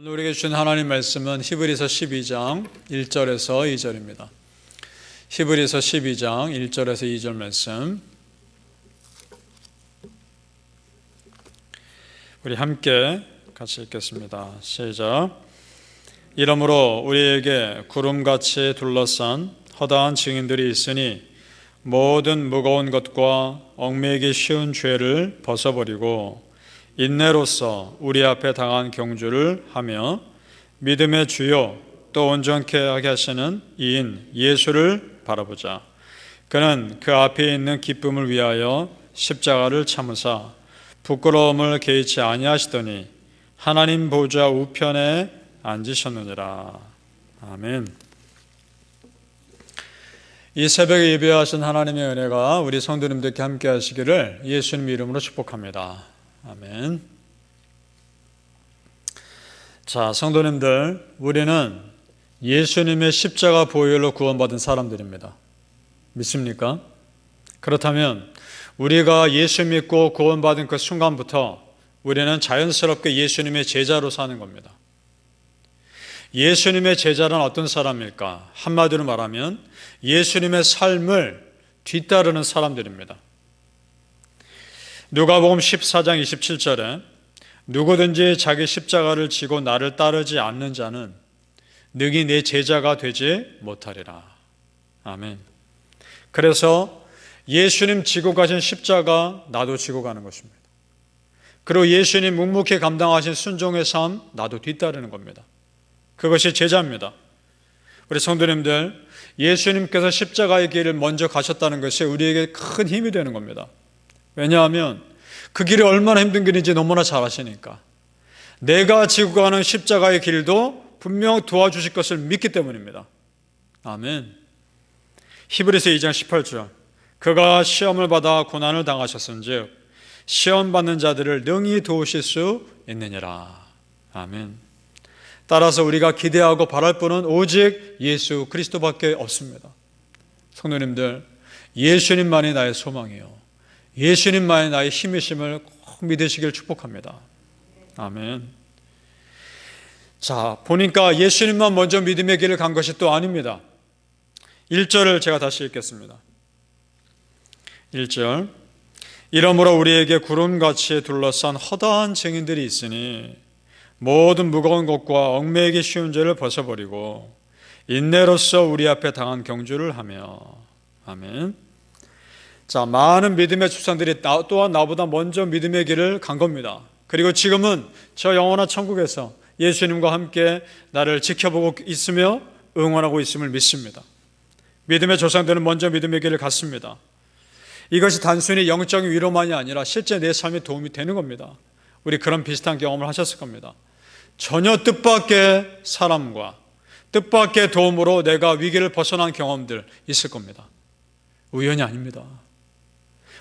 오늘 우리에게 주신 하나님 말씀은 히브리서 12장 1절에서 2절입니다. 히브리서 12장 1절에서 2절 말씀. 우리 함께 같이 읽겠습니다. 시작. 이러므로 우리에게 구름같이 둘러싼 허다한 증인들이 있으니 모든 무거운 것과 얽매이기 쉬운 죄를 벗어버리고 인내로서 우리 앞에 당한 경주를 하며 믿음의 주요 또 온전케 하게 하시는 이인 예수를 바라보자. 그는 그 앞에 있는 기쁨을 위하여 십자가를 참으사 부끄러움을 개의치 아니하시더니 하나님 보좌 우편에 앉으셨느니라. 아멘. 이 새벽에 예배하신 하나님의 은혜가 우리 성도님들께 함께 하시기를 예수님 이름으로 축복합니다. 아멘. 자, 성도님들, 우리는 예수님의 십자가 보혈로 구원받은 사람들입니다. 믿습니까? 그렇다면 우리가 예수 믿고 구원받은 그 순간부터 우리는 자연스럽게 예수님의 제자로 사는 겁니다. 예수님의 제자란 어떤 사람일까? 한마디로 말하면 예수님의 삶을 뒤따르는 사람들입니다. 누가복음 14장 27절에 누구든지 자기 십자가를 지고 나를 따르지 않는 자는 능히 내 제자가 되지 못하리라. 아멘. 그래서 예수님 지고 가신 십자가 나도 지고 가는 것입니다. 그리고 예수님 묵묵히 감당하신 순종의 삶 나도 뒤따르는 겁니다. 그것이 제자입니다. 우리 성도님들 예수님께서 십자가의 길을 먼저 가셨다는 것이 우리에게 큰 힘이 되는 겁니다. 왜냐하면 그 길이 얼마나 힘든 길인지 너무나 잘 아시니까. 내가 지고 가는 십자가의 길도 분명 도와주실 것을 믿기 때문입니다. 아멘. 히브리서 2장 18절. 그가 시험을 받아 고난을 당하셨은즉 시험 받는 자들을 능히 도우실 수 있느니라. 아멘. 따라서 우리가 기대하고 바랄 분은 오직 예수 그리스도밖에 없습니다. 성도님들, 예수님만이 나의 소망이요. 예수님만이 나의 힘이심을 꼭 믿으시길 축복합니다. 아멘. 자, 보니까 예수님만 먼저 믿음의 길을 간 것이 또 아닙니다. 1절을 제가 다시 읽겠습니다. 1절. 이러므로 우리에게 구름같이 둘러싼 허다한 증인들이 있으니 모든 무거운 것과 얽매이기 쉬운 죄를 벗어버리고 인내로서 우리 앞에 당한 경주를 하며 아멘. 자, 많은 믿음의 출산들이 또한 나보다 먼저 믿음의 길을 간 겁니다. 그리고 지금은 저 영원한 천국에서 예수님과 함께 나를 지켜보고 있으며 응원하고 있음을 믿습니다. 믿음의 조상들은 먼저 믿음의 길을 갔습니다. 이것이 단순히 영적인 위로만이 아니라 실제 내 삶에 도움이 되는 겁니다. 우리 그런 비슷한 경험을 하셨을 겁니다. 전혀 뜻밖의 사람과 뜻밖의 도움으로 내가 위기를 벗어난 경험들 있을 겁니다. 우연이 아닙니다.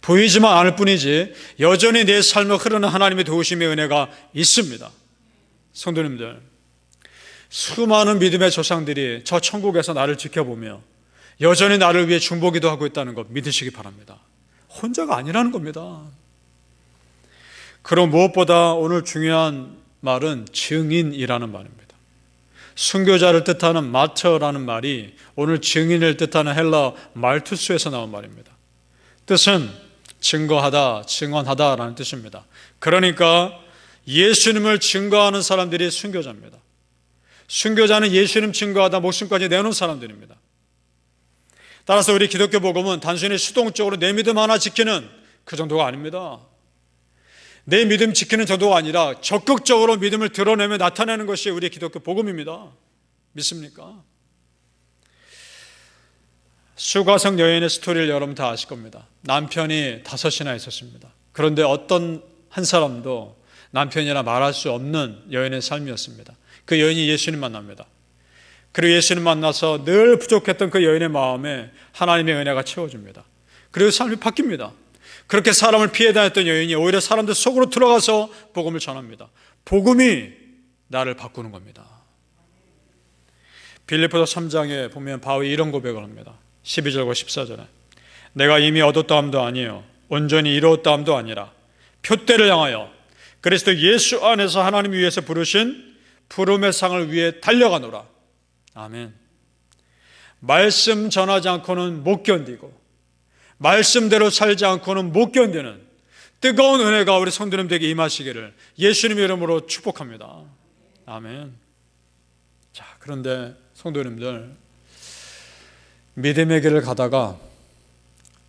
보이지만 않을 뿐이지 여전히 내 삶을 흐르는 하나님의 도우심의 은혜가 있습니다. 성도님들, 수많은 믿음의 조상들이 저 천국에서 나를 지켜보며 여전히 나를 위해 중보기도 하고 있다는 것 믿으시기 바랍니다. 혼자가 아니라는 겁니다. 그럼 무엇보다 오늘 중요한 말은 증인이라는 말입니다. 순교자를 뜻하는 마처라는 말이 오늘 증인을 뜻하는 헬라 말투스에서 나온 말입니다. 뜻은 증거하다, 증언하다라는 뜻입니다. 그러니까 예수님을 증거하는 사람들이 순교자입니다. 순교자는 예수님 증거하다 목숨까지 내놓은 사람들입니다. 따라서 우리 기독교 복음은 단순히 수동적으로 내 믿음 하나 지키는 그 정도가 아닙니다. 내 믿음 지키는 정도가 아니라 적극적으로 믿음을 드러내며 나타내는 것이 우리 기독교 복음입니다. 믿습니까? 수가성 여인의 스토리를 여러분 다 아실 겁니다. 남편이 다섯이나 있었습니다. 그런데 어떤 한 사람도 남편이라 말할 수 없는 여인의 삶이었습니다. 그 여인이 예수님 만납니다. 그리고 예수님 만나서 늘 부족했던 그 여인의 마음에 하나님의 은혜가 채워줍니다. 그리고 삶이 바뀝니다. 그렇게 사람을 피해 다녔던 여인이 오히려 사람들 속으로 들어가서 복음을 전합니다. 복음이 나를 바꾸는 겁니다. 빌리포서 3장에 보면 바울이 이런 고백을 합니다. 12절과 14절에 내가 이미 얻었다함도 아니에요. 온전히 이루었다함도 아니라 표대를 향하여 그리스도 예수 안에서 하나님 위해서 부르신 푸름의 상을 위해 달려가노라. 아멘. 말씀 전하지 않고는 못 견디고 말씀대로 살지 않고는 못 견디는 뜨거운 은혜가 우리 성도님들에게 임하시기를 예수님의 이름으로 축복합니다. 아멘. 자, 그런데 성도님들 믿음의 길을 가다가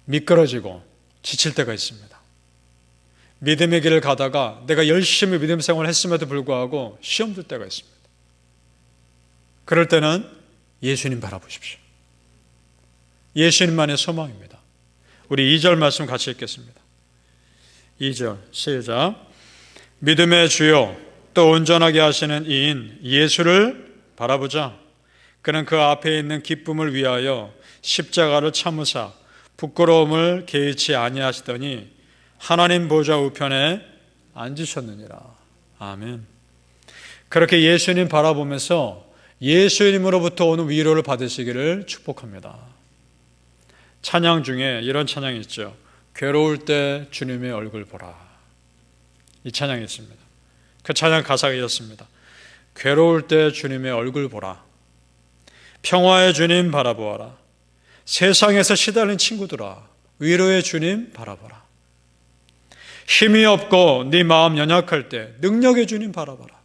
미끄러지고 지칠 때가 있습니다. 믿음의 길을 가다가 내가 열심히 믿음 생활을 했음에도 불구하고 시험 들 때가 있습니다. 그럴 때는 예수님 바라보십시오. 예수님만의 소망입니다. 우리 2절 말씀 같이 읽겠습니다. 2절 시작 믿음의 주요 또 온전하게 하시는 이인 예수를 바라보자 그는 그 앞에 있는 기쁨을 위하여 십자가를 참으사 부끄러움을 개의치 아니하시더니 하나님 보좌 우편에 앉으셨느니라 아멘 그렇게 예수님 바라보면서 예수님으로부터 오는 위로를 받으시기를 축복합니다 찬양 중에 이런 찬양이 있죠 괴로울 때 주님의 얼굴 보라. 이 찬양이 있습니다. 그 찬양 가사가 이렇습니다. 괴로울 때 주님의 얼굴 보라. 평화의 주님 바라보아라. 세상에서 시달린 친구들아, 위로의 주님 바라보라. 힘이 없고 네 마음 연약할 때 능력의 주님 바라봐라.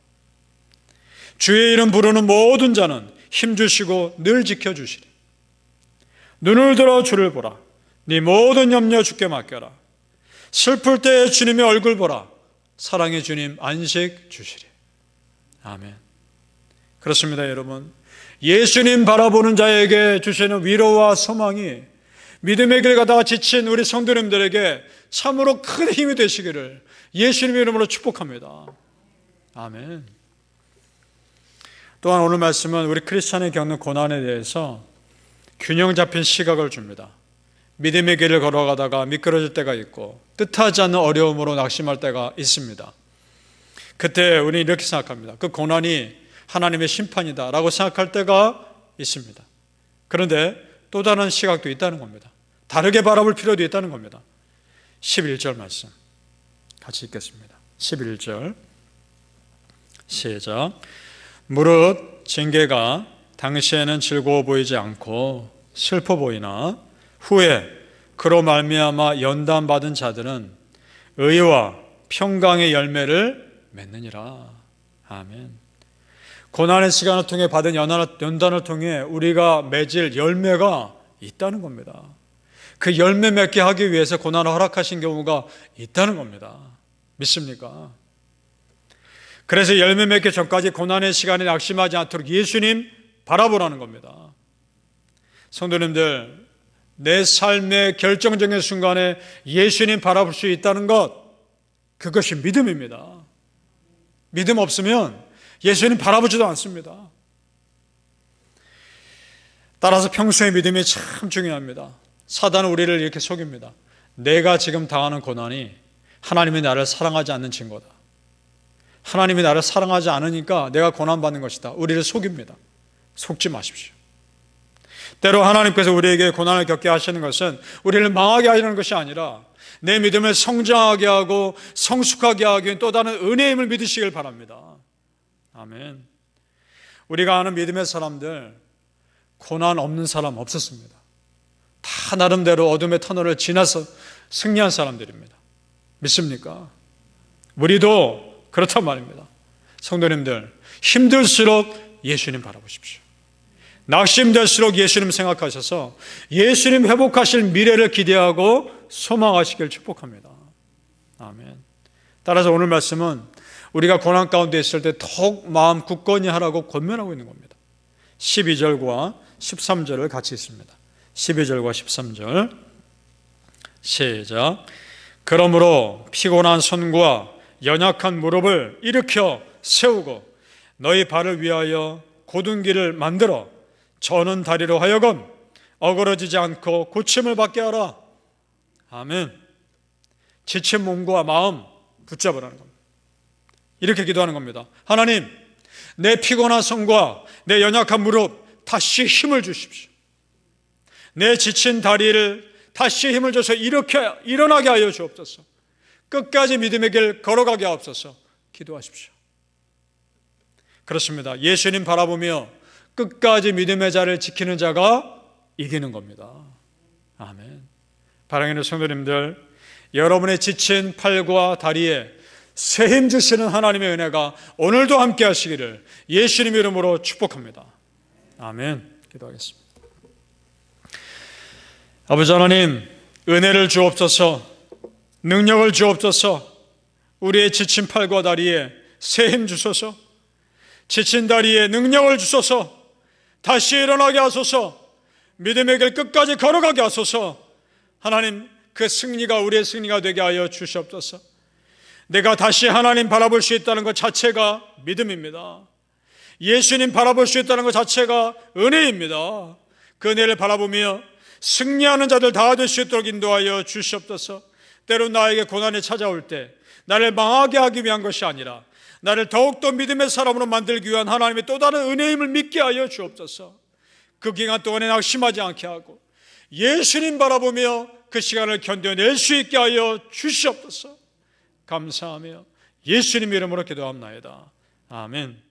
주의 이름 부르는 모든 자는 힘 주시고 늘 지켜 주시리. 눈을 들어 주를 보라. 네 모든 염려 주께 맡겨라. 슬플 때 주님의 얼굴 보라. 사랑의 주님 안식 주시리. 아멘. 그렇습니다, 여러분. 예수님 바라보는 자에게 주시는 위로와 소망이 믿음의 길 가다가 지친 우리 성도님들에게 참으로 큰 힘이 되시기를 예수님의 이름으로 축복합니다. 아멘. 또한 오늘 말씀은 우리 크리스찬이 겪는 고난에 대해서 균형 잡힌 시각을 줍니다. 믿음의 길을 걸어가다가 미끄러질 때가 있고 뜻하지 않는 어려움으로 낙심할 때가 있습니다. 그때 우리는 이렇게 생각합니다. 그 고난이 하나님의 심판이다라고 생각할 때가 있습니다. 그런데 또 다른 시각도 있다는 겁니다. 다르게 바라볼 필요도 있다는 겁니다. 11절 말씀 같이 읽겠습니다. 11절 시작 무릇 징계가 당시에는 즐거워 보이지 않고 슬퍼 보이나 후에 그로 말미암아 연단 받은 자들은 의와 평강의 열매를 맺느니라. 아멘. 고난의 시간을 통해 받은 연단을 통해 우리가 맺을 열매가 있다는 겁니다. 그 열매 맺게 하기 위해서 고난을 허락하신 경우가 있다는 겁니다. 믿습니까? 그래서 열매 맺기 전까지 고난의 시간에 낙심하지 않도록 예수님 바라보라는 겁니다. 성도님들, 내 삶의 결정적인 순간에 예수님 바라볼 수 있다는 것, 그것이 믿음입니다. 믿음 없으면 예수님 바라보지도 않습니다. 따라서 평소의 믿음이 참 중요합니다. 사단은 우리를 이렇게 속입니다. 내가 지금 당하는 고난이 하나님이 나를 사랑하지 않는 증거다. 하나님이 나를 사랑하지 않으니까 내가 고난받는 것이다. 우리를 속입니다. 속지 마십시오. 때로 하나님께서 우리에게 고난을 겪게 하시는 것은 우리를 망하게 하려는 것이 아니라 내 믿음을 성장하게 하고 성숙하게 하기 위한 또 다른 은혜의 힘을 믿으시길 바랍니다. 아멘. 우리가 아는 믿음의 사람들 고난 없는 사람 없었습니다. 다 나름대로 어둠의 터널을 지나서 승리한 사람들입니다. 믿습니까? 우리도 그렇단 말입니다. 성도님들 힘들수록 예수님 바라보십시오. 낙심될수록 예수님 생각하셔서 예수님 회복하실 미래를 기대하고 소망하시길 축복합니다. 아멘. 따라서 오늘 말씀은 우리가 고난 가운데 있을 때 더욱 마음 굳건히 하라고 권면하고 있는 겁니다. 12절과 13절을 같이 있습니다. 12절과 13절 시작 그러므로 피곤한 손과 연약한 무릎을 일으켜 세우고 너희 발을 위하여 고든 길을 만들어 저는 다리로 하여금 어그러지지 않고 고침을 받게 하라. 아멘. 지친 몸과 마음 붙잡으라는 겁니다. 이렇게 기도하는 겁니다. 하나님, 내 피곤한 손과 내 연약한 무릎 다시 힘을 주십시오. 내 지친 다리를 다시 힘을 줘서 이렇게 일어나게 하여 주옵소서. 끝까지 믿음의 길 걸어가게 하옵소서. 기도하십시오. 그렇습니다. 예수님 바라보며 끝까지 믿음의 자를 지키는 자가 이기는 겁니다. 아멘. 바랑하는 성도님들, 여러분의 지친 팔과 다리에 새힘 주시는 하나님의 은혜가 오늘도 함께 하시기를 예수님 이름으로 축복합니다. 아멘. 기도하겠습니다. 아버지 하나님, 은혜를 주옵소서, 능력을 주옵소서, 우리의 지친 팔과 다리에 새 힘 주소서, 지친 다리에 능력을 주소서, 다시 일어나게 하소서, 믿음의 길 끝까지 걸어가게 하소서, 하나님, 그 승리가 우리의 승리가 되게 하여 주시옵소서. 내가 다시 하나님 바라볼 수 있다는 것 자체가 믿음입니다. 예수님 바라볼 수 있다는 것 자체가 은혜입니다. 그 은혜를 바라보며 승리하는 자들 다 될 수 있도록 인도하여 주시옵소서. 때로 나에게 고난이 찾아올 때 나를 망하게 하기 위한 것이 아니라 나를 더욱더 믿음의 사람으로 만들기 위한 하나님의 또 다른 은혜임을 믿게 하여 주옵소서. 그 기간 동안에 낙심하지 않게 하고 예수님 바라보며 그 시간을 견뎌낼 수 있게 하여 주시옵소서. 감사하며 예수님 이름으로 기도합나이다. 아멘.